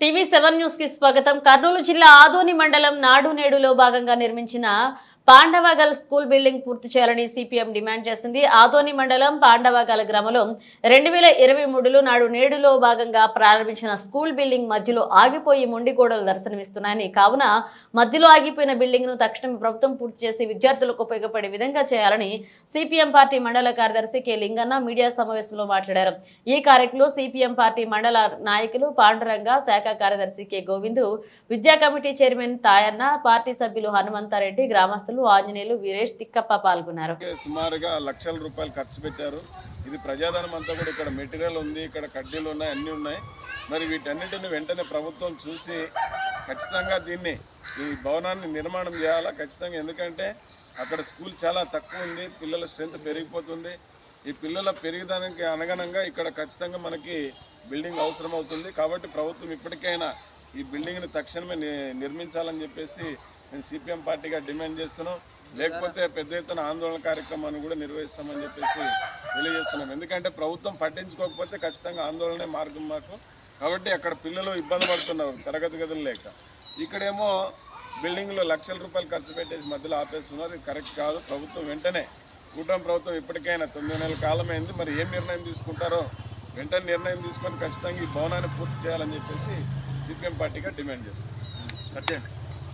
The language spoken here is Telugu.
టీవీ సెవెన్ న్యూస్కి స్వాగతం. కర్నూలు జిల్లా ఆదోని మండలం నాడు నేడులో భాగంగా నిర్మించిన పాండవగల్ స్కూల్ బిల్డింగ్ పూర్తి చేయాలని సిపిఎం డిమాండ్ చేసింది. ఆదోని మండలం పాండవగల్ గ్రామంలో రెండు వేల ఇరవై మూడులో నాడు నేడులో భాగంగా ప్రారంభించిన స్కూల్ బిల్డింగ్ మధ్యలో ఆగిపోయి మొండి గోడలు దర్శనమిస్తున్నాయని కావున మధ్యలో ఆగిపోయిన బిల్డింగ్ను తక్షణమే ప్రభుత్వం పూర్తి చేసి విద్యార్థులకు ఉపయోగపడే విధంగా చేయాలని సిపిఎం పార్టీ మండల కార్యదర్శి కె లింగన్న మీడియా సమావేశంలో మాట్లాడారు. ఈ కార్యక్రమంలో సిపిఎం పార్టీ మండల నాయకులు పాండురంగ శాఖ కార్యదర్శి కె గోవిందు విద్యా కమిటీ చైర్మన్ తాయన్న పార్టీ సభ్యులు హనుమంతారెడ్డి గ్రామస్తులు ఆంజనేయులు వీరేష్ తిక్కప్ప పాల్గొన్నారు. సుమారుగా లక్షల రూపాయలు ఖర్చు పెట్టారు. ఇది ప్రజాధనం అంతా కూడా ఇక్కడ మెటీరియల్ ఉంది ఇక్కడ కడ్డీలు ఉన్నాయి అన్నీ ఉన్నాయి. మరి వీటన్నిటిని వెంటనే ప్రభుత్వం చూసి ఖచ్చితంగా దీన్ని ఈ భవనాన్ని నిర్మాణం చేయాలా? ఖచ్చితంగా ఎందుకంటే అక్కడ స్కూల్ చాలా తక్కువ ఉంది పిల్లల స్ట్రెంత్ పెరిగిపోతుంది. ఈ పిల్లల పెరిగిదానికి అనుగుణంగా ఇక్కడ ఖచ్చితంగా మనకి బిల్డింగ్ అవసరం అవుతుంది కాబట్టి ప్రభుత్వం ఇప్పటికైనా ఈ బిల్డింగ్ని తక్షణమే నిర్మించాలని చెప్పేసి మేము సిపిఎం పార్టీగా డిమాండ్ చేస్తున్నాం. లేకపోతే పెద్ద ఎత్తున ఆందోళన కార్యక్రమాన్ని కూడా నిర్వహిస్తామని చెప్పేసి తెలియజేస్తున్నాం. ఎందుకంటే ప్రభుత్వం పట్టించుకోకపోతే ఖచ్చితంగా ఆందోళనే మార్గం మాకు. కాబట్టి అక్కడ పిల్లలు ఇబ్బంది పడుతున్నారు తరగతి గదులు లేక. ఇక్కడేమో బిల్డింగ్లో లక్షల రూపాయలు ఖర్చు పెట్టేసి మధ్యలో ఆపేస్తున్నారు. ఇది కరెక్ట్ కాదు. ప్రభుత్వం వెంటనే కూటమి ప్రభుత్వం ఇప్పటికైనా తొమ్మిది నెలల కాలమైంది. మరి ఏం నిర్ణయం తీసుకుంటారో వెంటనే నిర్ణయం తీసుకొని ఖచ్చితంగా ఈ భవనాన్ని పూర్తి చేయాలని చెప్పేసి సిపిఎం పార్టీగా డిమాండ్ చేస్తుంది అర్జెంట్